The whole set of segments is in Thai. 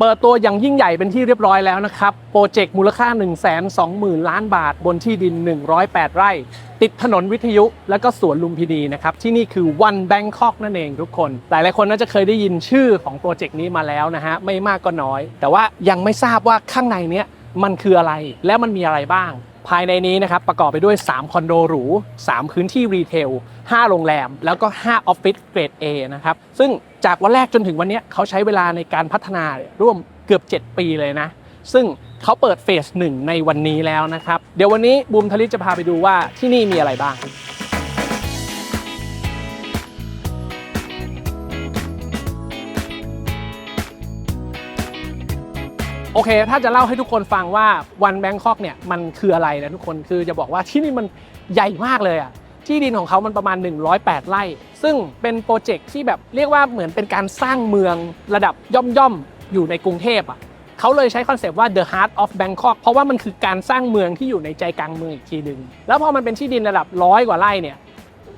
เปิดตัวอย่างยิ่งใหญ่เป็นที่เรียบร้อยแล้วนะครับ โปรเจกต์มูลค่า 1 2 0 0 0 0 ล้านบาท บนที่ดิน 108 ไร่ ติดถนนวิทยุ และก็สวนลุมพินีนะครับ ที่นี่คือ One Bangkok นั่นเองทุกคนหลายหลายๆคนน่าจะเคยได้ยินชื่อของโปรเจกต์นี้มาแล้วนะฮะ ไม่มากก็น้อย แต่ว่ายังไม่ทราบว่าข้างในเนี้ยมันคืออะไรและมันมีอะไรบ้าง ภายในนี้นะครับประกอบไปด้วย 3 คอนโดหรู 3 พื้นที่รีเทล 5 โรงแรม แล้วก็ 5 ออฟฟิศเกรด A นะครับซึ่ง จากวันแรกจนถึงวันนี้เขาใช้เวลาในการพัฒนาร่วมเกือบ 7 ปีเลยนะ ซึ่งเขาเปิดเฟสหนึ่งในวันนี้แล้วนะครับ เดี๋ยววันนี้บูมทลิตจะพาไปดูว่าที่นี่มีอะไรบ้าง โอเค ถ้าจะเล่าให้ทุกคนฟังว่าวันแบงคอกเนี่ยมันคืออะไรนะทุกคนคือจะบอกว่าที่นี่มันใหญ่มากเลยอะ ที่ดินของเขามันประมาณ 108 ไร่ ซึ่งเป็นโปรเจกต์ที่แบบเรียกว่าเหมือนเป็นการสร้างเมืองระดับย่อมๆ อยู่ในกรุงเทพอะเขาเลยใช้คอนเซปต์ว่า the heart of Bangkok เพราะว่ามันคือการสร้างเมืองที่อยู่ในใจกลางเมืองอีกทีหนึ่งแล้วพอมันเป็นที่ดินระดับร้อยกว่าไร่เนี่ย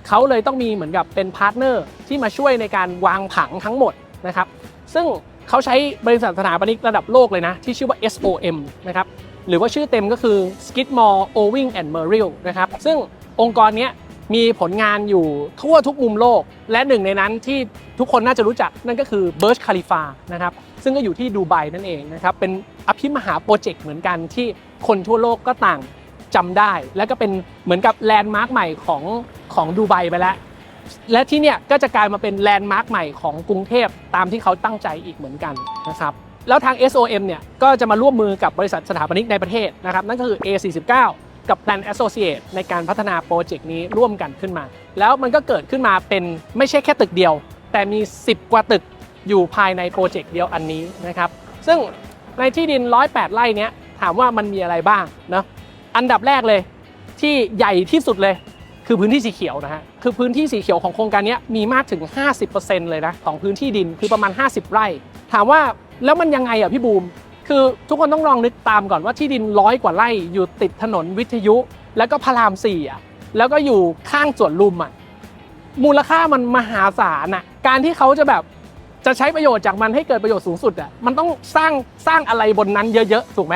เขาเลยต้องมีเหมือนกับเป็นพาร์ทเนอร์ที่มาช่วยในการวางผังทั้งหมดนะครับ ซึ่งเขาใช้บริษัทสถาปนิกระดับโลกเลยนะ ที่ชื่อว่า SOM นะครับ หรือว่าชื่อเต็มก็คือ Skidmore Owing and Merrill นะครับ ซึ่งองค์กรเนี้ย มีผลงานอยู่ทั่วทุกมุมโลก และหนึ่งในนั้นที่ทุกคนน่าจะรู้จักนั่นก็คือ Burj Khalifa นะครับซึ่งก็อยู่ที่ดูไบนั่นเองนะครับเป็นอภิมหาโปรเจกต์เหมือนกันที่คนทั่วโลกก็ต่างจำได้ และก็เป็นเหมือนกับแลนด์มาร์คใหม่ของของดูไบไปแล้ว และที่เนี่ยก็จะกลายมาเป็นแลนด์มาร์คใหม่ของกรุงเทพตามที่เขาตั้งใจอีกเหมือนกันนะครับแล้วทาง SOM เนี่ยก็จะมาร่วมมือกับบริษัทสถาปนิกในประเทศนะครับนั่นก็คือ A49 กับ Plan Associate ในการพัฒนาโปรเจกต์นี้ร่วมกันขึ้นมา แล้วมันก็เกิดขึ้นมาเป็นไม่ใช่แค่ตึกเดียว แต่มี 10 กว่าตึกอยู่ภายในโปรเจกต์เดียวอันนี้นะครับซึ่งในที่ดิน 108 ไร่นี้ถามว่ามันมีอะไรบ้างเนาะอันดับแรกเลยที่ใหญ่ที่สุดเลยคือพื้นที่สีเขียวนะฮะคือพื้นที่สีเขียวของโครงการนี้มีมากถึง 50%เลยนะของพื้นที่ดินคือประมาณ 50 ไร่ ถามว่าแล้วมันยังไงอะพี่บูม คือทุกคนต้องลองนึกตามก่อนว่าที่ดินร้อยกว่าไร่อยู่ติดถนนวิทยุ แล้วก็พระรามสี่อะแล้วก็อยู่ข้างสวนลุมอะมูลค่ามันมหาศาลอะการที่เขาจะแบบจะใช้ประโยชน์จากมันให้เกิดประโยชน์สูงสุดอะมันต้องสร้างสร้างอะไรบนนั้นเยอะๆถูกไหม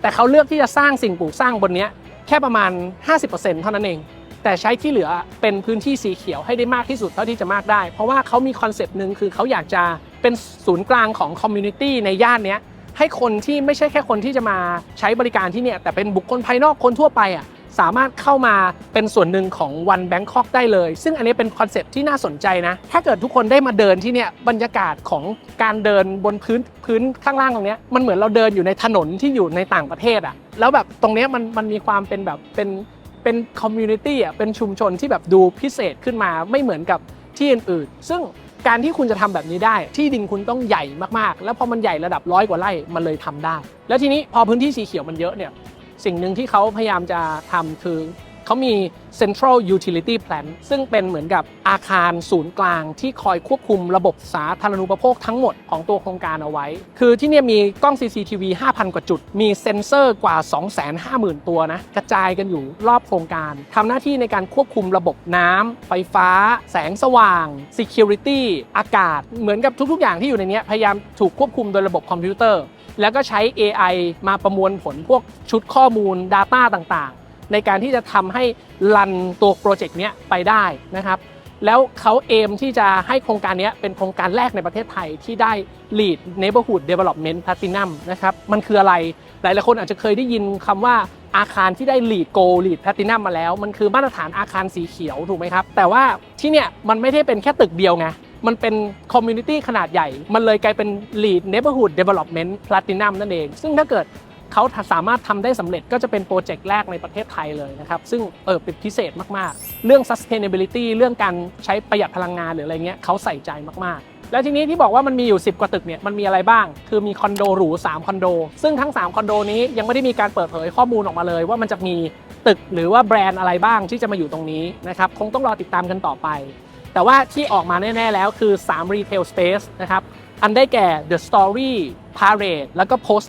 แต่เขาเลือกที่จะสร้างสิ่งปลูกสร้างบนเนี้ยแค่ประมาณ 50%เท่านั้นเอง แต่ใช้ที่เหลือเป็นพื้นที่สีเขียวให้ได้มากที่สุดเท่าที่จะมากได้ เพราะว่าเขามีคอนเซปต์หนึ่งคือเขาอยากจะเป็นศูนย์กลางของคอมมูนิตี้ในย่านเนี้ย ให้คนที่ไม่ใช่แค่คนที่จะมาใช้บริการที่เนี่ยแต่เป็นบุคคลภายนอกคนทั่วไปอะสามารถเข้ามาเป็นส่วนหนึ่งของวันแบงคอกได้เลย ซึ่งอันนี้เป็นคอนเซปที่น่าสนใจนะ ถ้าเกิดทุกคนได้มาเดินที่เนี่ยบรรยากาศของการเดินบนพื้นพื้นข้างล่างตรงเนี้ยมันเหมือนเราเดินอยู่ในถนนที่อยู่ในต่างประเทศอะแล้วแบบตรงเนี้ยมันมันมีความเป็นแบบเป็นเป็นคอมมูนิตี้อะเป็นชุมชนที่แบบดูพิเศษขึ้นมาไม่เหมือนกับที่อื่นๆซึ่ง การที่คุณจะทำแบบนี้ได้ ที่ดินคุณต้องใหญ่มากๆ แล้วพอมันใหญ่ระดับร้อยกว่าไร่มันเลยทำได้ แล้วทีนี้พอพื้นที่สีเขียวมันเยอะเนี่ยสิ่งหนึ่งที่เขาพยายามจะทำคือ เขามี Central Utility Plan ซึ่งเป็นเหมือนกับอาคารศูนย์กลางที่คอยควบคุมระบบสาธารณูปโภคทั้งหมดของตัวโครงการเอาไว้ คือที่นี่มีกล้อง CCTV 5,000 กว่าจุด มีเซ็นเซอร์กว่า 250,000 ตัวนะ กระจายกันอยู่รอบโครงการ ทำหน้าที่ในการควบคุมระบบน้ำ ไฟฟ้า แสงสว่าง Security อากาศ เหมือนกับทุก ๆ อย่างที่อยู่ในนี้พยายามถูกควบคุมโดยระบบคอมพิวเตอร์ แล้วก็ใช้ AI มาประมวลผลพวกชุดข้อมูล Data ต่างๆ ในการที่จะทำให้รันตัวโปรเจกต์นี้ไปได้นะครับ แล้วเขาเอมที่จะให้โครงการนี้เป็นโครงการแรกในประเทศไทยที่ได้ Lead Neighborhood Development Platinum นะครับ มันคืออะไร หลายๆคนอาจจะเคยได้ยินคำว่าอาคารที่ได้ Lead Gold Lead Platinum มาแล้ว มันคือมาตรฐานอาคารสีเขียวถูกไหมครับ แต่ว่าที่เนี่ยมันไม่ได้เป็นแค่ตึกเดียวไงมันเป็นคอมมูนิตี้ขนาดใหญ่ มันเลยกลายเป็น Lead Neighborhood Development Platinum นั่นเอง ซึ่งถ้าเกิด เขาสามารถทำได้สำเร็จก็จะเป็นโปรเจกต์แรกในประเทศไทยเลยนะครับ ซึ่งเออเป็นพิเศษมากๆ เรื่อง sustainability เรื่องการใช้ประหยัดพลังงานหรืออะไรเงี้ยเขาใส่ใจมากๆแล้วทีนี้ที่บอกว่ามันมีอยู่ 10 กว่าตึกเนี่ยมันมีอะไรบ้าง คือมีคอนโดหรู3คอนโด ซึ่งทั้ง 3 คอนโดนี้ยังไม่ได้มีการเปิดเผยข้อมูลออกมาเลย ว่ามันจะมีตึกหรือว่าแบรนด์อะไรบ้างที่จะมาอยู่ตรงนี้นะครับคงต้องรอติดตามกันต่อไป แต่ว่าที่ออกมาแน่ ๆ แล้วคือ 3 Retail Space นะครับ อันได้แก่ The Story Parade แล้วก็ Post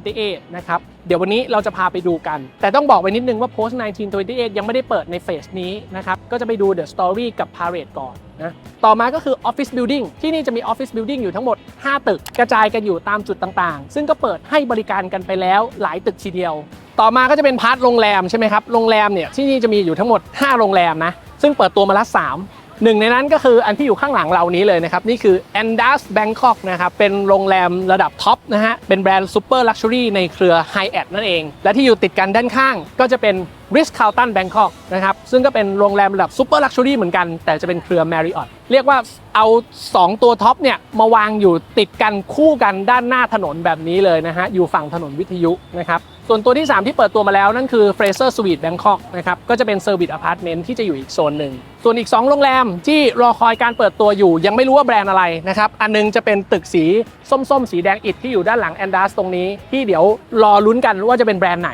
1928 นะครับ เดี๋ยววันนี้เราจะพาไปดูกัน แต่ต้องบอกไว้นิดนึงว่า Post 1928 ยังไม่ได้เปิดในเฟสนี้นะครับ ก็จะไปดู The Story กับ Parade ก่อนนะต่อมาก็คือ Office Building ที่นี่จะมี Office Building อยู่ทั้งหมด 5 ตึกกระจายกันอยู่ตามจุดต่างๆ ซึ่งก็เปิดให้บริการกันไปแล้วหลายตึกทีเดียว ต่อมาก็จะเป็นพาร์ทโรงแรมใช่ไหมครับ โรงแรมเนี่ยที่นี่จะมีอยู่ทั้งหมด 5 โรงแรมนะ ซึ่งเปิดตัวมาละ3 หนึ่งในนั้นก็คืออันที่อยู่ข้างหลังเรานี้เลยนะครับ นี่คือ Andas Bangkok นะครับ เป็นโรงแรมระดับท็อปนะฮะ เป็นแบรนด์ซูเปอร์ลักชัวรี่ในเครือ h ฮแอดนั่นเอง และที่อยู่ติดกันด้านข้างก็จะเป็น Ritz Carlton Bangkok นะครับซึ่งก็เป็นโรงแรมระดับซูเปอร์ลักชัวรี่เหมือนกัน แต่จะเป็นเครือ Marriott เรียกว่าเอา 2 ตัวท็อปเนี่ย มาวางอยู่ติดกันคู่กันด้านหน้าถนนแบบนี้เลยนะฮะ อยู่ฝั่งถนนวิทยุนะครับ ส่วนตัวที่ 3 ที่เปิดตัวมาแล้ว นั่นคือ Fraser Suite Bangkok นะครับ ก็จะเป็น Service Apartment ที่จะอยู่อีกโซนหนึ่ง ส่วนอีก 2 โรงแรมที่รอคอยการเปิดตัวอยู่ ยังไม่รู้ว่าแบรนด์อะไรนะครับ อันนึงจะเป็นตึกสีส้มๆ สีแดงอิฐที่อยู่ด้านหลัง Andas ตรงนี้ที่เดี๋ยวรอลุ้นกันว่าจะเป็นแบรนด์ไหน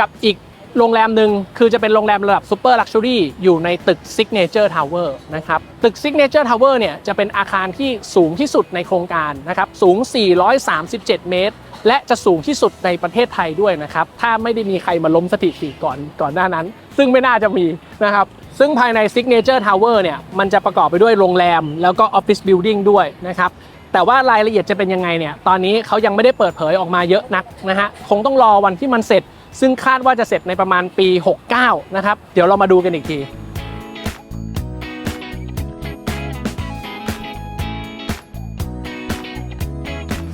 กับอีก โรงแรมหนึ่งคือจะเป็นโรงแรมระดับซูเปอร์ลักชัวรี่อยู่ในตึก Signature Tower นะครับตึก Signature Tower เนี่ยจะเป็นอาคารที่สูงที่สุดในโครงการนะครับสูง 437 เมตร และจะสูงที่สุดในประเทศไทยด้วยนะครับถ้าไม่ได้มีใครมาล้มสถิติก่อนก่อนหน้านั้น ซึ่งไม่น่าจะมีนะครับซึ่งภายใน Signature Tower เนี่ยมันจะประกอบไปด้วยโรงแรมแล้วก็ Office Building ด้วยนะครับแต่ว่ารายละเอียดจะเป็นยังไงเนี่ยตอนนี้เขายังไม่ได้เปิดเผยออกมาเยอะนักนะฮะคงต้องรอวันที่มันเสร็จ ซึ่งคาดว่าจะเสร็จในประมาณปี 69 นะครับ เดี๋ยวเรามาดูกันอีกที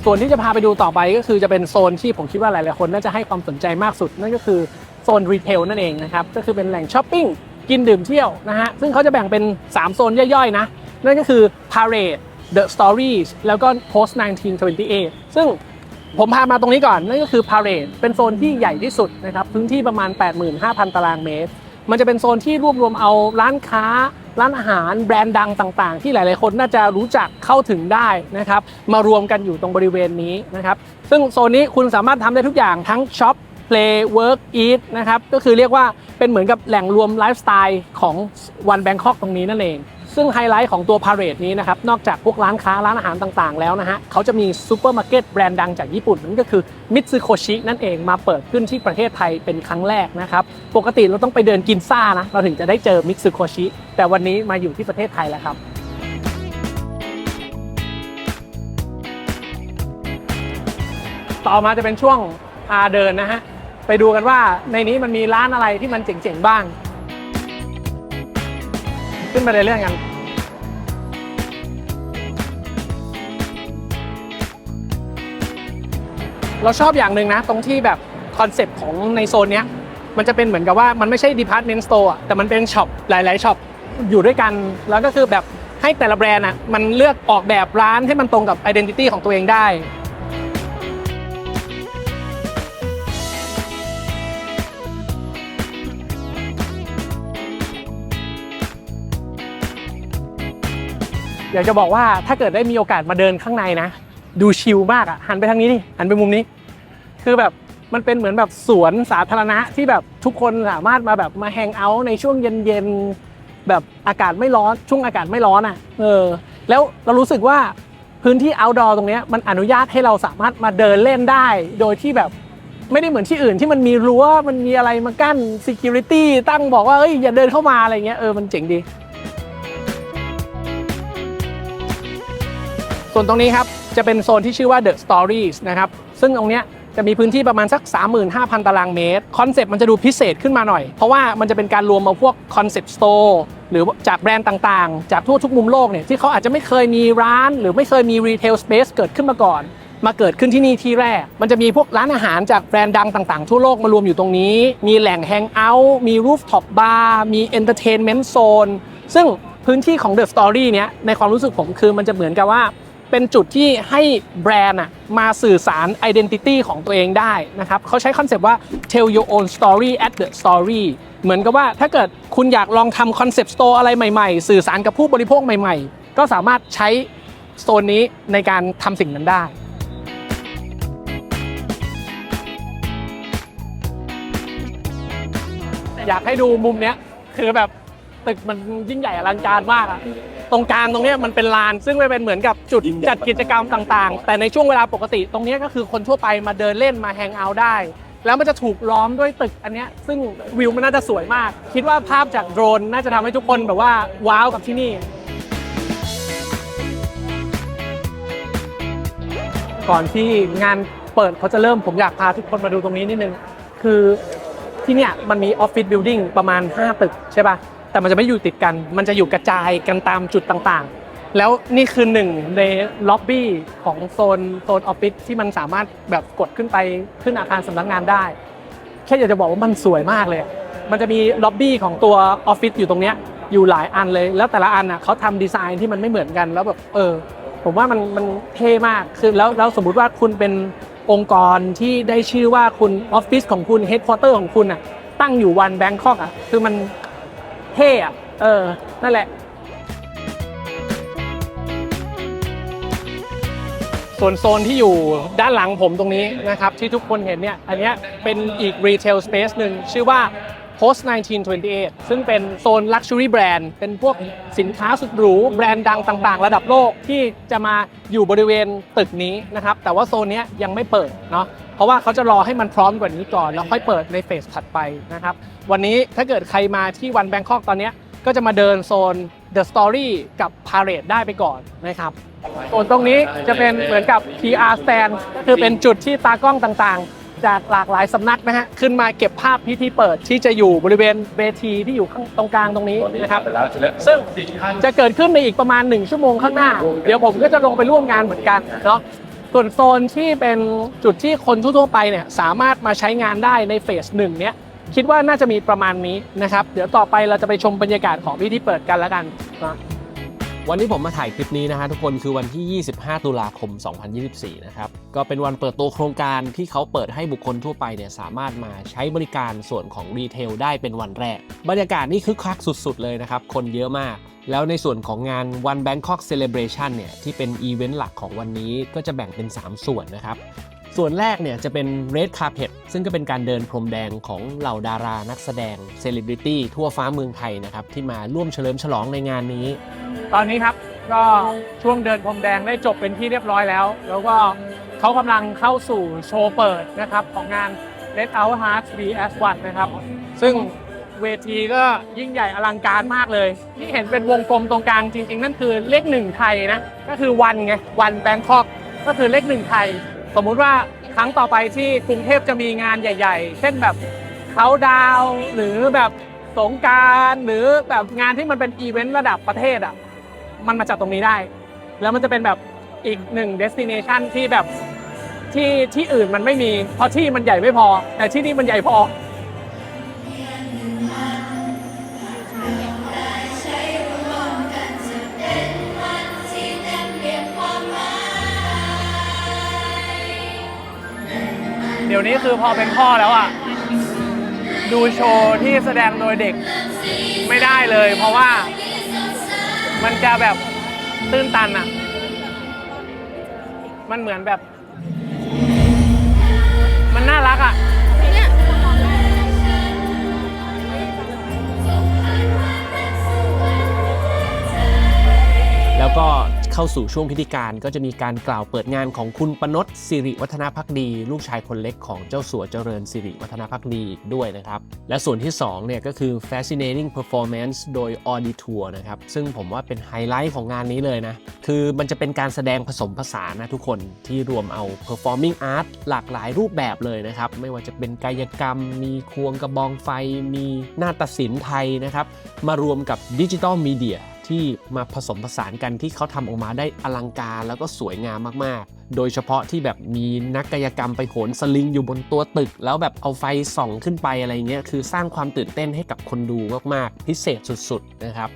ส่วนที่จะพาไปดูต่อไปก็คือจะเป็นโซนที่ผมคิดว่าหลายๆคนน่าจะให้ความสนใจมากสุด นั่นก็คือโซนรีเทลนั่นเองนะครับ ก็คือเป็นแหล่งช้อปปิ้งกินดื่มเที่ยวนะฮะ ซึ่งเขาจะแบ่งเป็น 3 โซนย่อยๆ นะ นั่นก็คือ Parade The Stories แล้วก็ Post 1928 ซึ่ง ผมพามาตรงนี้ก่อน นั่นก็คือ Parade เป็นโซนที่ใหญ่ที่สุดนะครับพื้นที่ประมาณ 85,000 ตารางเมตร มันจะเป็นโซนที่รวบรวมเอาร้านค้า ร้านอาหารแบรนด์ดังต่างๆ ที่หลายๆคนน่าจะรู้จักเข้าถึงได้นะครับมารวมกันอยู่ตรงบริเวณนี้นะครับซึ่งโซนนี้คุณสามารถทำได้ทุกอย่างทั้งช็อป Play Work Eat นะครับก็คือเรียกว่าเป็นเหมือนกับแหล่งรวมไลฟ์สไตล์ของวันแบงคอกตรงนี้นั่นเอง ซึ่งไฮไลท์ของตัวพาเรดนี้นะครับ นอกจากพวกร้านค้าร้านอาหารต่างๆ แล้วนะฮะเขาจะมีซูเปอร์มาร์เก็ตแบรนด์ดังจากญี่ปุ่นนั่นก็คือมิตซึโคชินั่นเองมาเปิดขึ้นที่ประเทศไทยเป็นครั้งแรกนะครับ ปกติเราต้องไปเดินกินซ่านะ เราถึงจะได้เจอมิตซึโคชิแต่วันนี้มาอยู่ที่ประเทศไทยแล้วครับต่อมาจะเป็นช่วงพาเดินนะฮะไปดูกันว่าในนี้มันมีร้านอะไรที่มันเจ๋งๆบ้าง ขึ้นมาเรื่อยๆกันเราชอบอย่างหนึ่งนะ ตรงที่แบบคอนเซปต์ของในโซนเนี้ยมันจะเป็นเหมือนกับว่ามันไม่ใช่ดีพาร์ตเมนต์สโตร์แต่มันเป็นช็อปหลายๆช็อปอยู่ด้วยกัน แล้วก็คือแบบให้แต่ละแบรนด์อะมันเลือกออกแบบร้านให้มันตรงกับ identity ของตัวเองได้ อยากจะบอกว่าถ้าเกิดได้มีโอกาสมาเดินข้างในนะ ดูชิลมากอะหันไปทางนี้ดิหันไปมุมนี้ คือแบบมันเป็นเหมือนแบบสวนสาธารณะที่แบบทุกคนสามารถมาแบบมาแฮงเอาท์ในช่วงเย็นๆแบบอากาศไม่ร้อนช่วงอากาศไม่ร้อนอะเออแล้วเรารู้สึกว่าพื้นที่ outdoor ตรงนี้มันอนุญาตให้เราสามารถมาเดินเล่นได้ โดยที่แบบไม่ได้เหมือนที่อื่นที่มันมีรั้วมันมีอะไรมากั้น security ตั้งบอกว่าเอ้ยอย่าเดินเข้ามาอะไรเงี้ยเออมันเจ๋งดี ส่วนตรงนี้ครับจะเป็นโซนที่ชื่อว่า The Stories นะครับซึ่งตรงเนี้ยจะมีพื้นที่ประมาณสัก 35,000 ตารางเมตร คอนเซปต์มันจะดูพิเศษขึ้นมาหน่อย เพราะว่ามันจะเป็นการรวมมาพวกคอนเซปต์สโตร์หรือจากแบรนด์ต่างๆ จากทั่วทุกมุมโลกเนี่ยที่เขาอาจจะไม่เคยมีร้าน หรือไม่เคยมีรีเทลสเปซเกิดขึ้นมาก่อน มาเกิดขึ้นที่นี่ที่แรก มันจะมีพวกร้านอาหารจากแบรนด์ดังต่างๆ ทั่วโลกมารวมอยู่ตรงนี้ มีแหล่งแฮงเอาท์มีรูฟท็อปบาร์มีเอนเตอร์เทนเมนต์โซนซึ่งพื้นที่ของ The Story เนี้ยในความรู้สึกผมคือมันจะเหมือนกับว่า เป็นจุดที่ให้แบรนด์มาสื่อสาร identity ของตัวเองได้นะครับเขาใช้คอนเซปต์ว่า tell your own story at the story เหมือนกับว่าถ้าเกิดคุณอยากลองทำคอนเซปต์สโตร์อะไรใหม่ๆ สื่อสารกับผู้บริโภคใหม่ๆ ก็สามารถใช้โซนนี้ในการทำสิ่งนั้นได้อยากให้ดูมุมเนี้ยคือแบบตึกมันยิ่งใหญ่อลังการมากอะ ตรงกลางตรงเนี้ยมันเป็นลาน ซึ่งมันเป็นเหมือนกับจุดจัดกิจกรรมต่างๆ แต่ในช่วงเวลาปกติตรงเนี้ยก็คือคนทั่วไปมาเดินเล่นมาแฮงเอาท์ได้ แล้วมันจะถูกล้อมด้วยตึกอันเนี้ยซึ่งวิวมันน่าจะสวยมาก คิดว่าภาพจากโดรนน่าจะทำให้ทุกคนแบบว่าว้าวกับที่นี่ก่อนที่งานเปิดเขาจะเริ่มผมอยากพาทุกคนมาดูตรงนี้นิดนึง คือที่เนี่ยมันมีออฟฟิศบิลดิ่งประมาณ 5 ตึกใช่ป่ะ แต่มันจะไม่อยู่ติดกัน มันจะอยู่กระจายกันตามจุดต่างๆ แล้วนี่คือหนึ่งในล็อบบี้ของโซนโซนออฟฟิศที่มันสามารถแบบกดขึ้นไปขึ้นอาคารสำนักงานได้ แค่อยากจะบอกว่ามันสวยมากเลย มันจะมีล็อบบี้ของตัวออฟฟิศอยู่ตรงเนี้ยอยู่หลายอันเลย แล้วแต่ละอันอะเขาทำดีไซน์ที่มันไม่เหมือนกัน แล้วแบบเออ ผมว่ามันมันเท่มาก คือแล้วแล้วสมมุติว่าคุณเป็นองค์กรที่ได้ชื่อว่าคุณออฟฟิศของคุณเฮดค q u เตอร์ของคุณอะตั้งอยู่วันแบงคอกอะ คือมัน เท่อะเออ นั่นแหละ ส่วนโซนที่อยู่ด้านหลังผมตรงนี้นะครับ ที่ทุกคนเห็นเนี่ย อันเนี้ยเป็นอีกรีเทลสเปซหนึ่งชื่อว่า Post 1928 ซึ่งเป็นโซน Luxury Brand เป็นพวกสินค้าสุดหรู แบรนด์ดังต่างๆ ระดับโลกที่จะมาอยู่บริเวณตึกนี้นะครับ แต่ว่าโซนนี้ยังไม่เปิดเนาะ เพราะว่าเขาจะรอให้มันพร้อมกว่านี้ก่อนแล้วค่อยเปิดในเฟสถัดไปนะครับ วันนี้ถ้าเกิดใครมาที่วันแบงคอกตอนเนี้ยก็จะมาเดินโซน The Story กับ Parade ได้ไปก่อนนะครับส่วนตรงนี้จะเป็นเหมือนกับ PR stand ก็คือเป็นจุดที่ตากล้องต่างๆ จากหลากหลายสำนักนะฮะขึ้นมาเก็บภาพพิธีเปิดที่จะอยู่บริเวณเวทีที่อยู่ข้างตรงกลางตรงนี้นะครับ ซึ่งจะเกิดขึ้นในอีกประมาณ 1 ชั่วโมงข้างหน้า เดี๋ยวผมก็จะลงไปร่วมงานเหมือนกันเนาะ ส่วนโซนที่เป็นจุดที่คนทั่วๆไปเนี่ยสามารถมาใช้งานได้ในเฟสหนึ่งเนี้ยคิดว่าน่าจะมีประมาณนี้นะครับ เดี๋ยวต่อไปเราจะไปชมบรรยากาศของพิธีเปิดกันแล้วกันนะวันที่ผมมาถ่ายคลิปนี้นะฮะทุกคนคือวันที่ 25 ตุลาคม 2024 นะครับ ก็เป็นวันเปิดตัวโครงการที่เขาเปิดให้บุคคลทั่วไปเนี่ยสามารถมาใช้บริการส่วนของรีเทลได้เป็นวันแรก บรรยากาศนี่คึกคักสุด ๆ เลยนะครับ คนเยอะมาก แล้วในส่วนของงาน One Bangkok Celebration เนี่ยที่เป็นอีเวนต์หลักของวันนี้ก็จะแบ่งเป็น 3 ส่วนนะครับ ส่วนแรกเนี่ยจะเป็น Red Carpet ซึ่งก็เป็นการเดินพรมแดงของเหล่าดารานักแสดงเซเลบริตี้ทั่วฟ้าเมืองไทยนะครับที่มาร่วมเฉลิมฉลองในงานนี้ ตอนนี้ครับก็ช่วงเดินพรมแดงได้จบเป็นที่เรียบร้อยแล้ว แล้วก็เขากำลังเข้าสู่โชว์เปิดนะครับของงาน Let Our Hearts Be As One นะครับซึ่ง เวทีก็ยิ่งใหญ่อลังการมากเลย ที่เห็นเป็นวงกลมตรงกลางจริง ๆ นั่นคือเลขหนึ่งไทยนะ ก็คือวันไงวันแบงคอกก็คือเลขหนึ่งไทย สมมุติว่าครั้งต่อไปที่กรุงเทพจะมีงานใหญ่ ๆ เช่นแบบเขาดาวหรือแบบสงการหรือแบบงานที่มันเป็นอีเวนต์ระดับประเทศอะมันมาจากตรงนี้ได้ แล้วมันจะเป็นแบบอีกหนึ่งเดสติเนชันที่แบบที่ที่อื่นมันไม่มีเพราะที่มันใหญ่ไม่พอ แต่ที่นี่มันใหญ่พอ ดี๋ยวนี้คือพอเป็นพ่อแล้วอะ ดูโชว์ที่แสดงโดยเด็กไม่ได้เลย เพราะว่ามันจะแบบตื้นตันอะ มันเหมือนแบบ มันน่ารักอะ แล้วก็ เข้าสู่ช่วงพิธีการก็จะมีการกล่าวเปิดงานของคุณปนศสิริวัฒนาพักดี ลูกชายคนเล็กของเจ้าสัวเจริญสิริวัฒนาพักดีอีกด้วยนะครับ และส่วนที่2เนี่ยก็คือ fascinating performance โดย Auditor นะครับ ซึ่งผมว่าเป็นไฮไลท์ของงานนี้เลยนะ คือมันจะเป็นการแสดงผสมผสานนะทุกคนที่รวมเอา performing art หลากหลายรูปแบบเลยนะครับ ไม่ว่าจะเป็นกายกรรม มีควงกระบองไฟ มีหน้าฏศิลป์ไทยนะครับ มารวมกับดิจิตอลมีเดีย ที่มาผสมผสานกันที่เขาทำออกมาได้อลังการแล้วก็สวยงามมากๆโดยเฉพาะที่แบบมีนักกายกรรมไปโหนสลิงอยู่บนตัวตึก แล้วแบบเอาไฟส่องขึ้นไปอะไรเงี้ยคือสร้างความตื่นเต้นให้กับคนดูมากๆ พิเศษสุดๆนะครับ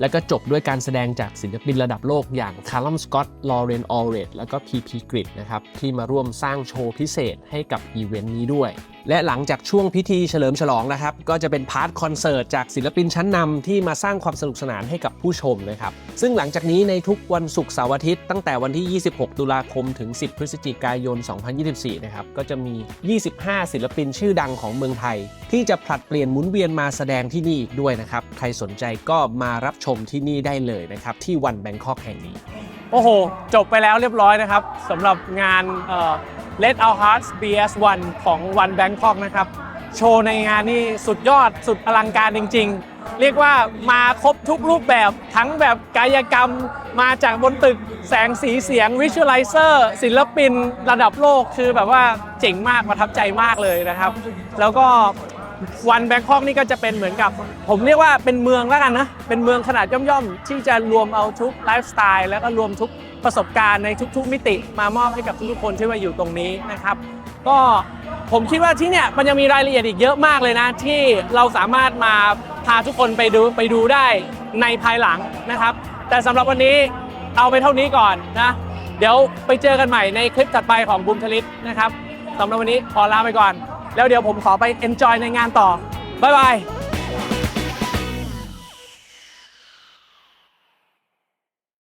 แล้วก็จบด้วยการแสดงจากศิลปินระดับโลกอย่างคาร์ลัมสกอตลอเรนออเรตแล้วก็พีพีกริดนะครับที่มาร่วมสร้างโชว์พิเศษให้กับอีเวนต์นี้ด้วย และหลังจากช่วงพิธีเฉลิมฉลองนะครับ ก็จะเป็นพาร์ทคอนเสิร์ตจากศิลปินชั้นนำที่มาสร้างความสนุกสนานให้กับผู้ชมนะครับ ซึ่งหลังจากนี้ในทุกวันศุกร์เสาร์อาทิตย์ตั้งแต่วันที่ 26 ตุลาคมถึง 10 พฤศจิกายน 2024 นะครับ ก็จะมี 25 ศิลปินชื่อดังของเมืองไทย ที่จะผลัดเปลี่ยนหมุนเวียนมาแสดงที่นี่อีกด้วยนะครับ ใครสนใจก็มารับชมที่นี่ได้เลยนะครับ ที่วันแบงคอกแห่งนี้ โอ้โห จบไปแล้วเรียบร้อยนะครับสำหรับงานเอ่อ Let Our Hearts BS1 ของวันแบงคอกนะครับ โชว์ในงานนี่สุดยอดสุดอลังการจริง ๆ เรียกว่ามาครบทุกรูปแบบทั้งแบบกายกรรมมาจากบนตึกแสงสีเสียงวิชวลไลเซอร์ศิลปินระดับโลกคือแบบว่าเจ๋งมากประทับใจมากเลยนะครับ แล้วก็วันแบงคอกนี่ก็จะเป็นเหมือนกับ ผมเรียกว่าเป็นเมืองแล้วกันนะเป็นเมืองขนาดย่อมๆ ที่จะรวมเอาทุกไลฟ์สไตล์แล้วก็รวมทุกประสบการณ์ในทุกๆมิติ มามอบให้กับทุกๆคนที่มาอยู่ตรงนี้นะครับ ก็ ผมคิดว่าที่เนี่ยมันยังมีรายละเอียดอีกเยอะมากเลยนะ ที่เราสามารถมาพาทุกคนไปดูไปดูได้ในภายหลังนะครับ แต่สำหรับวันนี้เอาไปเท่านี้ก่อนนะ เดี๋ยวไปเจอกันใหม่ในคลิปถัดไปของบูมทลิตนะครับสำหรับวันนี้ขอลาไปก่อน แล้วเดี๋ยวผมขอไป enjoy ในงานต่อบ๊ายบาย